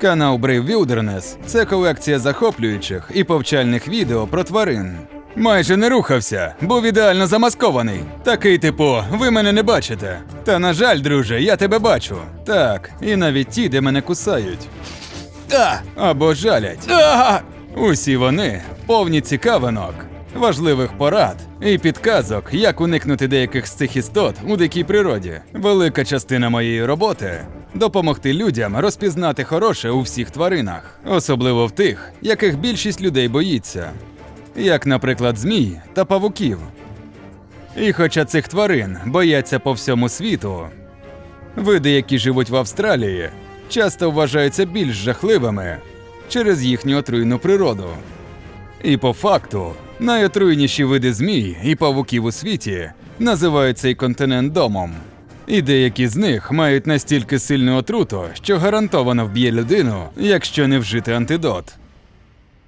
Канал Brave Wilderness – це колекція захоплюючих і повчальних відео про тварин. Майже не рухався, був ідеально замаскований. Такий, типу, ви мене не бачите. Та на жаль, друже, я тебе бачу. Так, і навіть ті, де мене кусають. А! Або жалять. Усі вони повні цікавинок, важливих порад і підказок, як уникнути деяких з цих істот у дикій природі. Велика частина моєї роботи допомогти людям розпізнати хороше у всіх тваринах, особливо в тих, яких більшість людей боїться, як, наприклад, змій та павуків. І хоча цих тварин бояться по всьому світу, Види, які живуть в Австралії, часто вважаються більш жахливими через їхню отруйну природу. І по факту, найотруйніші види змій і павуків у світі називають цей континент домом. І деякі з них мають настільки сильну отруту, що гарантовано вб'є людину, якщо не вжити антидот.